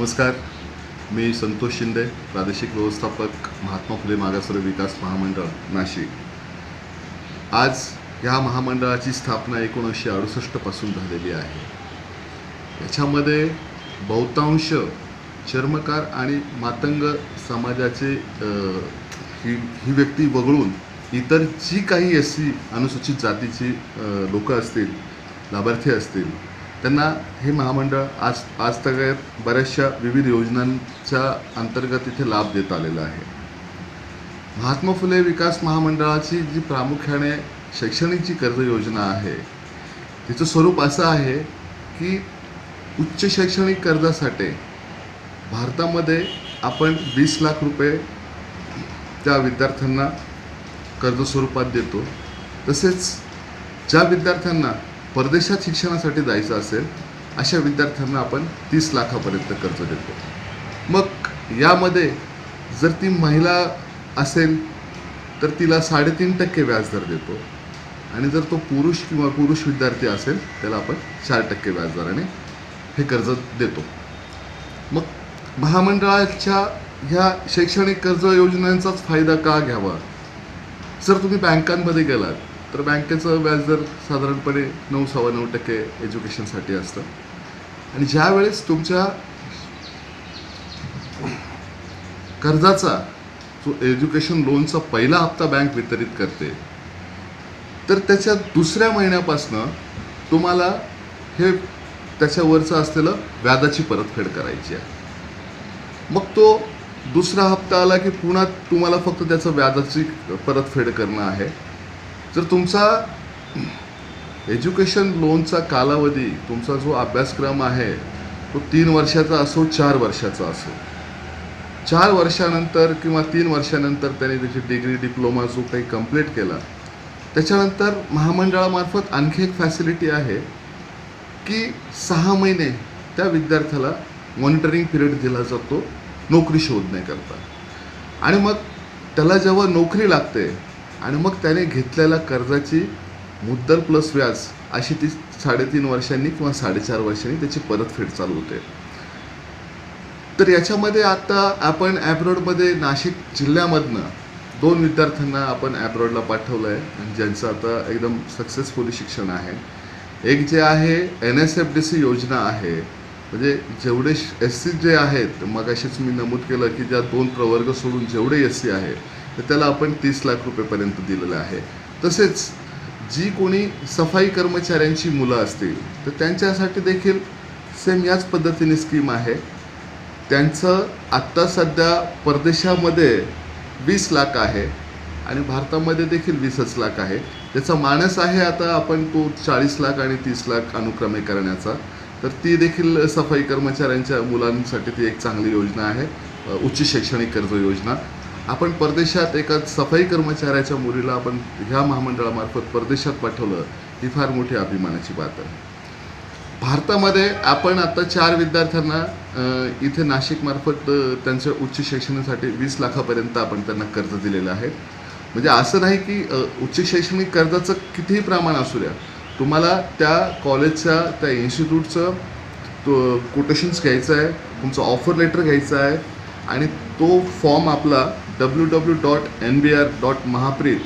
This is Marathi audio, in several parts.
नमस्कार. मी संतोष शिंदे प्रादेशिक व्यवस्थापक महात्मा फुले मागासवर्ग विकास महामंडळ नाशिक. आज ह्या महामंडळाची स्थापना एकोणीसशे अडुसष्टपासून झालेली आहे. याच्यामध्ये बहुतांश चर्मकार आणि मातंग समाजाचे ही ही व्यक्ती वगळून इतर जी काही अशी अनुसूचित जातीची लोकं असतील लाभार्थी असतील त्यांना हे महामंडळ आज आज तगायत बऱ्याचशा विविध योजनांच्या अंतर्गत इथे लाभ देत आलेला आहे. महात्मा फुले विकास महामंडळाची जी प्रामुख्याने शैक्षणिक जी कर्ज योजना आहे तिचं स्वरूप असं आहे की उच्च शैक्षणिक कर्जासाठी भारतामध्ये आपण वीस लाख रुपये त्या विद्यार्थ्यांना कर्ज स्वरूपात देतो. तसेच ज्या विद्यार्थ्यांना परदेशात शिक्षणासाठी जायचं असेल अशा विद्यार्थ्यांना आपण तीस लाखापर्यंत कर्ज देतो. मग यामध्ये जर ती महिला असेल तर तिला साडेतीन टक्के व्याजदर देतो. आणि जर तो पुरुष किंवा पुरुष विद्यार्थी असेल त्याला आपण चार टक्के व्याजदराने हे कर्ज देतो. मग महामंडळाच्या ह्या शैक्षणिक कर्ज योजनांचाच फायदा का घ्यावा? जर तुम्ही बँकांमध्ये गेलात तर बँकेचं व्याजदर साधारणपणे नऊ सव्वा नऊ टक्के एज्युकेशनसाठी असतं. आणि ज्यावेळेस तुमच्या कर्जाचा जो एज्युकेशन लोनचा पहिला हप्ता बँक वितरित करते तर त्याच्या दुसऱ्या महिन्यापासनं तुम्हाला हे त्याच्यावरचं असलेलं व्याजाची परतफेड करायची आहे. मग तो दुसरा हप्ता आला की पुन्हा तुम्हाला फक्त त्याचं व्याजाची परतफेड करणं आहे. जर तुमचा एज्युकेशन लोनचा कालावधी तुमचा जो अभ्यासक्रम आहे तो तीन वर्षाचा असो चार वर्षाचा असो. चार वर्षानंतर किंवा तीन वर्षानंतर त्याने त्याची डिग्री डिप्लोमा जो काही कंप्लीट केला त्याच्यानंतर महामंडळामार्फत आणखी एक फॅसिलिटी आहे की सहा महिने त्या विद्यार्थ्याला मॉनिटरिंग पिरियड दिला जातो नोकरी शोधण्याकरता. आणि मग त्याला जेव्हा नोकरी लागते आणि मग त्याने घेतलेल्या कर्जाची मुद्दल प्लस व्याज अशी ती साडेतीन वर्षांनी किंवा साडेचार वर्षांनी त्याची परतफेड चालू होते. तर याच्यामध्ये आता आपण ॲब्रॉडमध्ये नाशिक जिल्ह्यामधनं दोन विद्यार्थ्यांना आपण ॲब्रॉडला पाठवलं आहे आणि ज्यांचं आता एकदम सक्सेसफुली शिक्षण आहे. एक जे आहे N S F D C योजना आहे. म्हणजे जेवढे एस सी जे आहेत मग अशीच मी नमूद केलं की ज्या दोन प्रवर्ग सोडून जेवढे एस सी आहेत तर त्याला आपण तीस लाख रुपयेपर्यंत दिलेलं आहे. तसेच जी कोणी सफाई कर्मचाऱ्यांची मुलं असतील तर त्यांच्यासाठी देखील सेम याच पद्धतीने स्कीम आहे. त्यांचं आत्ता सध्या परदेशामध्ये वीस लाख आहे आणि भारतामध्ये देखील वीसच लाख आहे. त्याचा मानस आहे आता आपण तो चाळीस लाख आणि तीस लाख अनुक्रमे करण्याचा. तर ती देखील सफाई कर्मचाऱ्यांच्या मुलांसाठी ती एक चांगली योजना आहे उच्च शैक्षणिक कर्ज योजना. आपण परदेशात एका सफाई कर्मचाऱ्याच्या मुलीला आपण ह्या महामंडळामार्फत परदेशात पाठवलं ही फार मोठी अभिमानाची बात आहे. भारतामध्ये आपण आता चार विद्यार्थ्यांना इथे नाशिकमार्फत त्यांच्या उच्च शिक्षणासाठी वीस लाखापर्यंत आपण त्यांना कर्ज दिलेलं आहे. म्हणजे असं नाही की उच्च शैक्षणिक कर्जाचं कितीही प्रमाण असू द्या तुम्हाला त्या कॉलेजच्या त्या इन्स्टिट्यूटचं तो कोटेशन्स घ्यायचं आहे तुमचं ऑफर लेटर घ्यायचं आहे आणि तो फॉर्म आपला W W dot N B R dot Mahapreet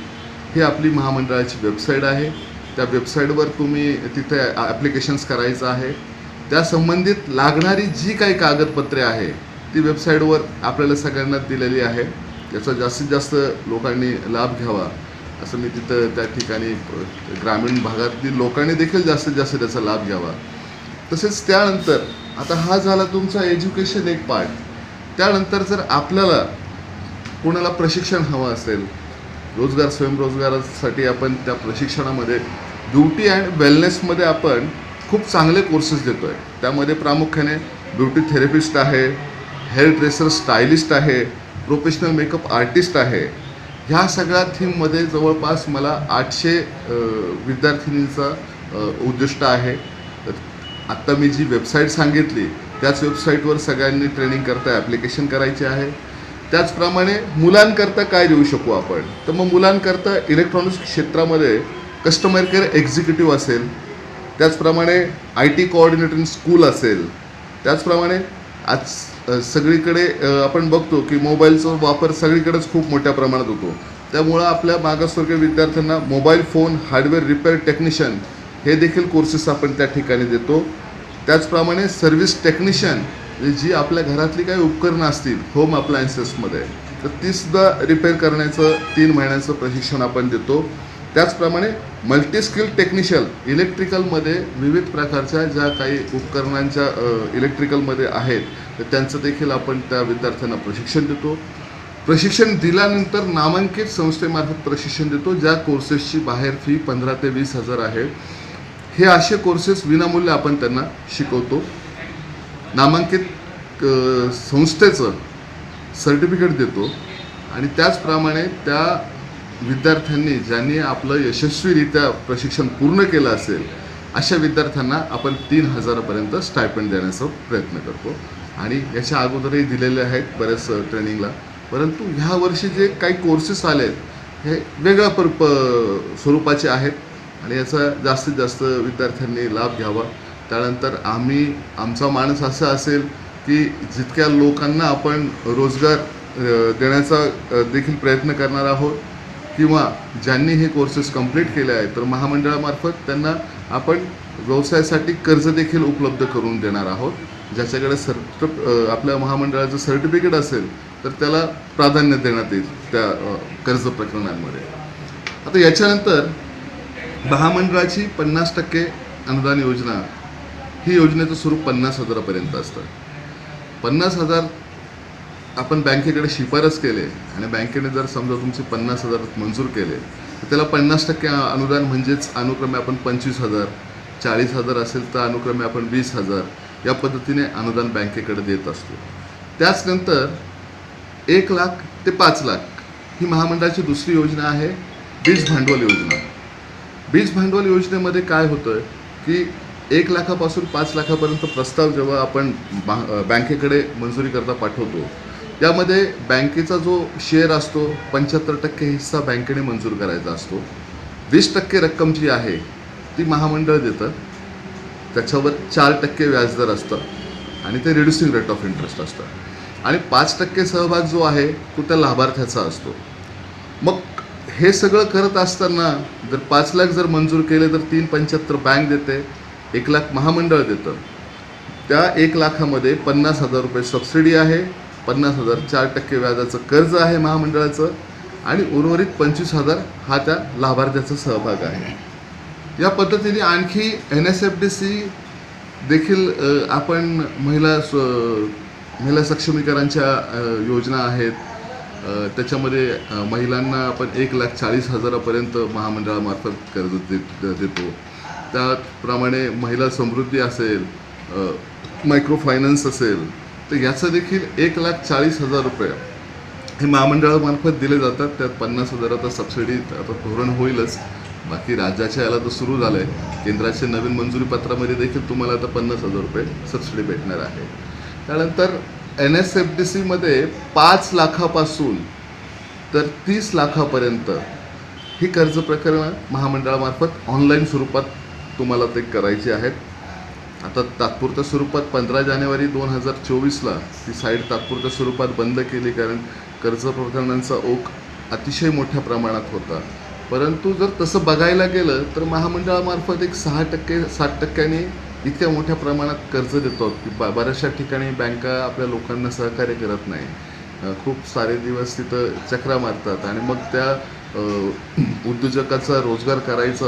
ही आपली महामंडळाची वेबसाईट आहे. त्या वेबसाईटवर तुम्ही तिथे ॲप्लिकेशन्स करायचं आहे. त्या संबंधित लागणारी जी काही कागदपत्रे आहे ती वेबसाईटवर आपल्याला सगळ्यांना दिलेली आहे. त्याचा जास्तीत जास्त लोकांनी लाभ घ्यावा असं मी तिथं त्या ठिकाणी ग्रामीण भागातील लोकांनी देखील जास्तीत जास्त त्याचा लाभ घ्यावा. तसेच त्यानंतर आता हा झाला तुमचा एज्युकेशन एक पार्ट त्यानंतर जर आपल्याला कुणाला प्रशिक्षण हवं असेल रोजगार स्वयंरोजगारासाठी आपण त्या प्रशिक्षणामध्ये ब्युटी अँड वेलनेसमध्ये आपण खूप चांगले कोर्सेस देतो आहे त्यामध्ये प्रामुख्याने ब्युटी थेरपिस्ट आहे हेअर ड्रेसर स्टायलिस्ट आहे प्रोफेशनल मेकअप आर्टिस्ट आहे. ह्या सगळ्या थीममध्ये जवळपास मला आठशे विद्यार्थिनींचा उद्दिष्ट आहे. आत्ता मी जी वेबसाईट सांगितली त्याच वेबसाईटवर सगळ्यांनी ट्रेनिंग करता ॲप्लिकेशन करायचे आहे. त्याचप्रमाणे मुलांकरता काय देऊ शकू आपण? तर मग मुलांकरता इलेक्ट्रॉनिक्स क्षेत्रामध्ये कस्टमर केअर एक्झिक्युटिव्ह असेल त्याचप्रमाणे I T coordinator in school असेल त्याचप्रमाणे आज सगळीकडे आपण बघतो की मोबाईलचा वापर सगळीकडेच खूप मोठ्या प्रमाणात होतो. त्यामुळं आपल्या मागासवर्गीय विद्यार्थ्यांना mobile phone hardware repair technician हे देखील कोर्सेस आपण त्या ठिकाणी देतो. त्याचप्रमाणे सर्व्हिस टेक्निशियन म्हणजे जी आपल्या घरातली काही उपकरणं असतील होम अप्लायन्सेसमध्ये तर तीसुद्धा रिपेअर करण्याचं तीन महिन्याचं प्रशिक्षण आपण देतो. त्याचप्रमाणे मल्टीस्किल टेक्निशियल इलेक्ट्रिकलमध्ये विविध प्रकारच्या ज्या काही उपकरणांच्या इलेक्ट्रिकलमध्ये आहेत तर त्यांचं देखील आपण त्या विद्यार्थ्यांना प्रशिक्षण देतो. प्रशिक्षण दिल्यानंतर नामांकित संस्थेमार्फत प्रशिक्षण देतो ज्या कोर्सेसची बाहेर फी पंधरा ते वीस हजार आहे. हे असे कोर्सेस विनामूल्य आपण त्यांना शिकवतो. नामांकित संस्थेचं सर्टिफिकेट देतो आणि त्याचप्रमाणे त्या विद्यार्थ्यांनी ज्यांनी आपलं यशस्वीरित्या प्रशिक्षण पूर्ण केलं असेल अशा विद्यार्थ्यांना आपण तीन हजारापर्यंत स्टायपंड देण्याचा प्रयत्न करतो. आणि याच्या अगोदरही दिलेले आहेत बऱ्याच ट्रेनिंगला. परंतु ह्या वर्षी जे काही कोर्सेस आले आहेत हे वेगळ्या पर प स्वरूपाचे आहेत. आणि याचा जास्तीत जास्त विद्यार्थ्यांनी लाभ घ्यावा. त्यानंतर आम्ही आमचा माणूस असा असेल की जितक्या लोकांना आपण रोजगार देण्याचा देखील प्रयत्न करणार आहोत किंवा ज्यांनी हे कोर्सेस कंप्लीट केले आहेत तर महामंडळामार्फत त्यांना आपण व्यवसायासाठी कर्ज देखील उपलब्ध करून देणार आहोत. ज्याच्याकडे सर्ट आपल्या महामंडळाचं सर्टिफिकेट असेल तर त्याला प्राधान्य देण्यात येईल त्या कर्ज प्रकरणांमध्ये. आता याच्यानंतर महामंडळाची पन्नास टक्के अनुदान योजना ही योजनेचं स्वरूप पन्नास हजारापर्यंत असतं. पन्नास हजार आपण बँकेकडे शिफारस केले आणि बँकेने जर समजा तुमचे पन्नास हजार मंजूर केले तर त्याला पन्नास टक्के अनुदान म्हणजेच अनुक्रमे आपण पंचवीस हजार चाळीस हजार असेल तर अनुक्रमे आपण वीस हजार या पद्धतीने अनुदान बँकेकडे देत असतो. त्याचनंतर एक लाख ते पाच लाख ही महामंडळाची दुसरी योजना आहे बीज भांडवल योजना. बीज भांडवल योजनेमध्ये काय होतं की एक लाखापासून पाच लाखापर्यंत प्रस्ताव जेव्हा आपण बा- बँकेकडे मंजुरीकरता पाठवतो त्यामध्ये बँकेचा जो शेअर असतो पंच्याहत्तर टक्के हिस्सा बँकेने मंजूर करायचा असतो. वीस टक्के रक्कम जी आहे ती महामंडळ देतं. त्याच्यावर चार टक्के व्याजदर असतं आणि ते रिड्युसिंग रेट ऑफ इंटरेस्ट असतं. आणि पाच टक्के सहभाग जो आहे तो त्या लाभार्थ्याचा असतो. मग हे सगळं करत असताना जर पाच लाख जर मंजूर केले तर तीन पंच्याहत्तर बँक देते. एक लाख महामंडळ देतं. त्या एक लाखामध्ये पन्नास हजार रुपये सबसिडी आहे पन्नास हजार चार टक्के व्याजाचं कर्ज आहे महामंडळाचं आणि उर्वरित पंचवीस हजार हा त्या लाभार्थ्याचा सहभाग आहे. या पद्धतीने आणखी N S F D C देखील आपण महिला स्व महिला सक्षमीकरणच्या योजना आहेत. त्याच्यामध्ये महिलांना आपण एक लाख चाळीस हजारापर्यंत महामंडळामार्फत कर्ज देत देतो. त्याप्रमाणे महिला समृद्धी असेल मायक्रो फायनान्स असेल तर याचं देखील एक लाख चाळीस हजार रुपये हे महामंडळामार्फत दिले जातात. त्यात पन्नास हजार आता सबसिडी आता धोरण होईलच. बाकी राज्याच्या याला तर सुरू झालं आहे केंद्राच्या नवीन मंजुरी पत्रामध्ये देखील तुम्हाला आता पन्नास हजार रुपये सबसिडी भेटणार आहे. त्यानंतर एन एस एफ डी सीमध्ये पाच लाखापासून तर तीस लाखापर्यंत ही कर्ज प्रकरणं महामंडळामार्फत ऑनलाईन स्वरूपात तुम्हाला ते करायचे आहेत. आता तात्पुरत्या स्वरूपात पंधरा जानेवारी दोन हजार चोवीसला ती साईट तात्पुरत्या स्वरूपात बंद केली कारण कर्ज प्रकरणांचा ओघ अतिशय मोठ्या प्रमाणात होता. परंतु जर तसं बघायला गेलं तर महामंडळामार्फत एक सहा टक्के सात टक्क्यांनी इतक्या मोठ्या प्रमाणात कर्ज देतो. की ब बऱ्याचशा ठिकाणी बँका आपल्या लोकांना सहकार्य करत नाही. खूप सारे दिवस तिथं चक्रा मारतात आणि मग त्या उद्योजकाचा रोजगार करायचा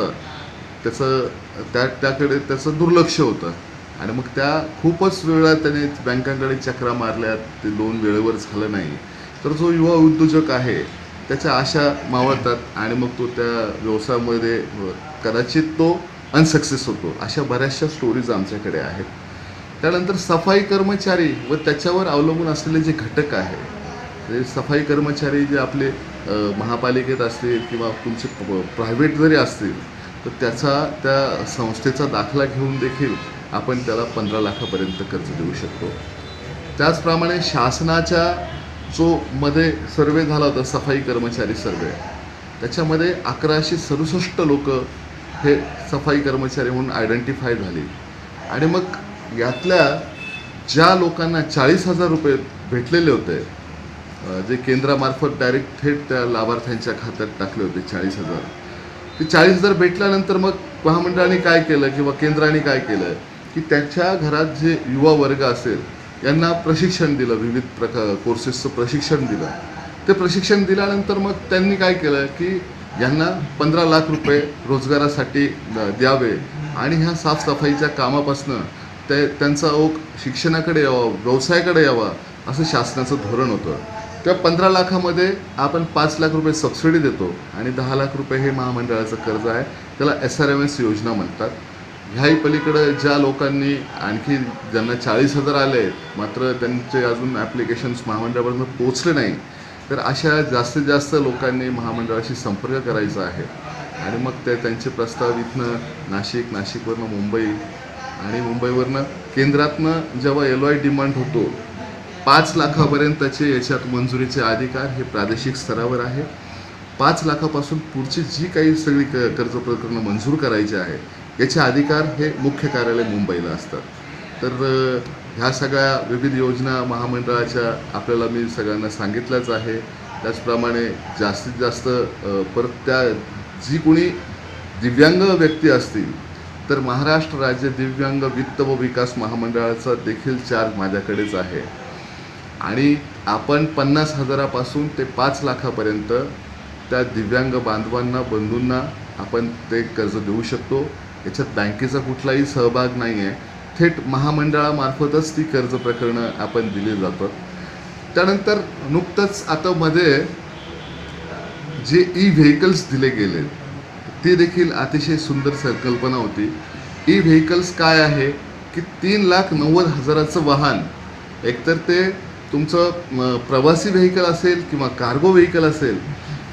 त्याचं त्या त्याकडे त्याचं दुर्लक्ष होतं. आणि मग त्या खूपच वेळा त्याने बँकांकडे चक्रा मारल्यात ते लोन वेळेवर झालं नाही. तर जो युवा उद्योजक आहे त्याच्या आशा मावळतात आणि मग तो त्या व्यवसायामध्ये कदाचित तो अनसक्सेस होतो. अशा बऱ्याचशा स्टोरीज आमच्याकडे आहेत. त्यानंतर सफाई कर्मचारी व त्याच्यावर अवलंबून असलेले जे घटक आहे सफाई कर्मचारी जे आपले महापालिकेत असतील किंवा तुमचे प्रायव्हेट जरी असतील तर त्याचा त्या संस्थेचा दाखला घेऊन देखील आपण त्याला पंधरा लाखापर्यंत कर्ज देऊ शकतो. त्याचप्रमाणे शासनाच्या जो मध्ये सर्वे झाला होता सफाई कर्मचारी सर्वे त्याच्यामध्ये अकराशे सदुसष्ट लोक हे सफाई कर्मचारी म्हणून आयडेंटिफाय झाली. आणि मग यातल्या ज्या लोकांना चाळीस हजार रुपये भेटलेले होते जे केंद्रामार्फत डायरेक्ट थेट त्या लाभार्थ्यांच्या खात्यात टाकले होते चाळीस हजार ते चाळीस हजार भेटल्यानंतर मग महामंडळाने काय केलं किंवा केंद्राने काय केलं की त्यांच्या घरात जे युवा वर्ग असेल यांना प्रशिक्षण दिलं विविध प्रकार कोर्सेसचं प्रशिक्षण दिलं. ते प्रशिक्षण दिल्यानंतर मग त्यांनी काय केलं की यांना पंधरा लाख रुपये रोजगारासाठी द्यावे आणि ह्या साफसफाईच्या कामापासनं ते त्यांचा ओघ शिक्षणाकडे यावा व्यवसायाकडे यावा असं शासनाचं धोरण होतं. तेव्हा पंधरा लाखामध्ये आपण पाच लाख रुपये सबसिडी देतो आणि दहा लाख रुपये हे महामंडळाचं कर्ज आहे. त्याला एस आर एम एस योजना म्हणतात. ह्याही पलीकडं ज्या लोकांनी आणखी ज्यांना चाळीस हजार आले मात्र त्यांचे अजून ॲप्लिकेशन्स महामंडळापर्यंत पोचले नाही तर अशा जास्तीत जास्त लोकांनी महामंडळाशी संपर्क करायचा आहे. आणि मग ते त्यांचे प्रस्ताव इथनं नाशिक नाशिकवरनं मुंबई आणि मुंबईवरनं केंद्रातनं जेव्हा एल आय डिमांड होतो पाच लाखापर्यंतचे याच्यात मंजुरीचे अधिकार हे प्रादेशिक स्तरावर आहे. पाच लाखापासून पुढची जी काही सगळी क कर्ज प्रकरणं मंजूर करायची आहे याचे अधिकार हे मुख्य कार्यालय मुंबईला असतात. तर ह्या सगळ्या विविध योजना महामंडळाच्या आपल्याला मी सगळ्यांना सांगितल्याच आहे. त्याचप्रमाणे जास्तीत जास्त परत त्या जी कोणी दिव्यांग व्यक्ती असतील तर महाराष्ट्र राज्य दिव्यांग वित्त व विकास महामंडळाचा देखील चार्ज माझ्याकडेच आहे. आणि आपण पन्नास हजारापासून ते पाच लाखापर्यंत त्या दिव्यांग बांधवांना बंधूंना आपण ते कर्ज देऊ शकतो. याच्यात बँकेचा कुठलाही सहभाग नाही आहे थेट महामंडळामार्फतच ती कर्ज प्रकरणं आपण दिली जातात. त्यानंतर नुकतंच आता मध्ये जे ई व्हेकल्स दिले गेले ते देखील अतिशय सुंदर संकल्पना होती. ई व्हेकल्स काय आहे? की तीन लाख नव्वद हजाराचं वाहन एकतर ते तुमचं प्रवासी व्हेकल असेल किंवा कार्गो व्हेकल असेल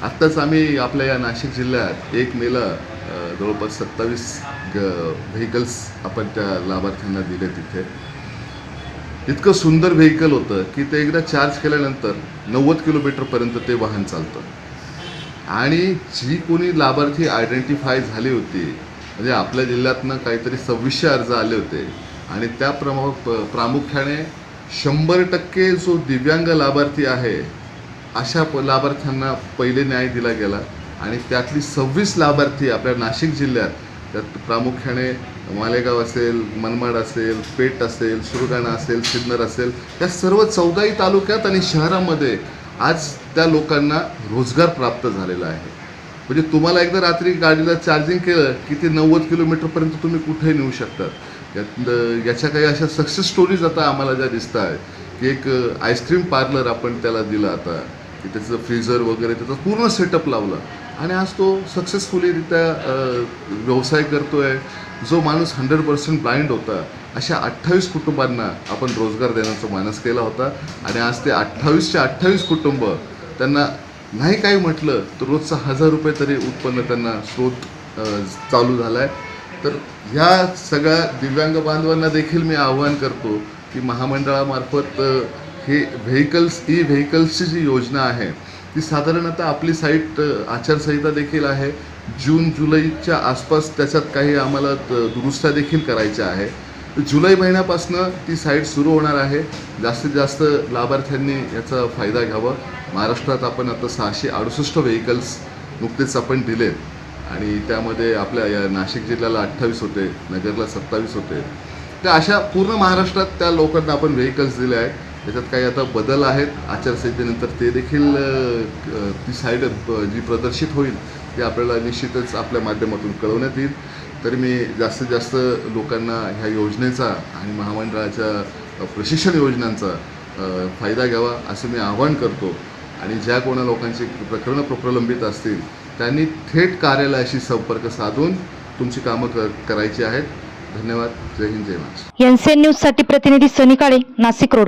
आत्ताच आम्ही आपल्या या नाशिक जिल्ह्यात एक मेला जवळपास सत्तावीस व्हेकल्स आपण त्या लाभार्थ्यांना दिले तिथे. इतकं सुंदर व्हेकल होतं की ते एकदा चार्ज केल्यानंतर नव्वद किलोमीटरपर्यंत ते वाहन चालतं. आणि जी कोणी लाभार्थी आयडेंटिफाय झाली होती म्हणजे आपल्या जिल्ह्यातनं काहीतरी सव्वीसशे अर्ज आले होते आणि त्या प्रमा प- प्रामुख्याने शंभर टक्के जो दिव्यांग लाभार्थी आहे अशा प लाभार्थ्यांना पहिले न्याय दिला गेला आणि त्यातली सव्वीस लाभार्थी आपल्या नाशिक जिल्ह्यात त्यात प्रामुख्याने मालेगाव असेल मनमाड असेल पेठ असेल सुरगाणा असेल सिन्नर असेल या सर्व चौदाही तालुक्यात आणि शहरामध्ये आज त्या लोकांना रोजगार प्राप्त झालेला आहे. म्हणजे तुम्हाला एकदा रात्री गाडीला चार्जिंग केलं की ते नव्वद किलोमीटरपर्यंत तुम्ही कुठेही नेऊ शकतात. यात याच्या काही अशा सक्सेस स्टोरीज आता आम्हाला ज्या दिसत आहेत की एक आईस्क्रीम पार्लर आपण त्याला दिलं आता की त्याचं फ्रीझर वगैरे त्याचा पूर्ण सेटअप लावला. आणि आज तो सक्सेसफुलीरित्या व्यवसाय करतो आहे जो माणूस हंड्रेड पर्सेंट ब्लाइंड होता अशा अठ्ठावीस कुटुंबांना आपण रोजगार देण्याचा मानस केला होता. आणि आज ते अठ्ठावीसचे अठ्ठावीस कुटुंब त्यांना नाही काही म्हटलं तर रोजचा हजार रुपये तरी उत्पन्न त्यांना स्रोत चालू झाला आहे तर ह्या सगळ्या दिव्यांग बांधवांना देखील मी आवाहन करतो की महामंडळामार्फत हे व्हेकल्स ई व्हेकल्सची जी योजना आहे ती साधारणतः आपली साईट आचारसंहिता देखील आहे. जून जुलैच्या आसपास त्याच्यात काही आम्हाला त- दुरुस्त्या देखील करायच्या आहे. जुलै महिन्यापासून ती साईट सुरू होणार आहे. जास्तीत जास्त लाभार्थ्यांनी याचा फायदा घ्यावा. महाराष्ट्रात आपण आता सहाशे अडुसष्ट व्हेकल्स नुकतेच आपण दिलेत. आणि त्यामध्ये आपल्या या नाशिक जिल्ह्याला अठ्ठावीस होते नगरला सत्तावीस होते. तर अशा पूर्ण महाराष्ट्रात त्या लोकांना आपण व्हेकल्स दिले आहेत. त्याच्यात काही आता बदल आहेत. आचारसंहितेनंतर ते देखील ती साईड जी प्रदर्शित होईल ती आपल्याला निश्चितच आपल्या माध्यमातून कळवण्यात येईल. तर मी जास्तीत जास्त लोकांना ह्या योजनेचा आणि महामंडळाच्या प्रशिक्षण योजनांचा फायदा घ्यावा असं मी आवाहन करतो. आणि ज्या कोणा लोकांची प्रकरणं प्रलंबित असतील त्यांनी थेट कार्यालयाशी संपर्क साधून तुमची कामं कर करायची आहेत. धन्यवाद. जय हिंद जय महाराष्ट्र. एनसीएन न्यूजसाठी प्रतिनिधी सनी काळे नाशिक रोड.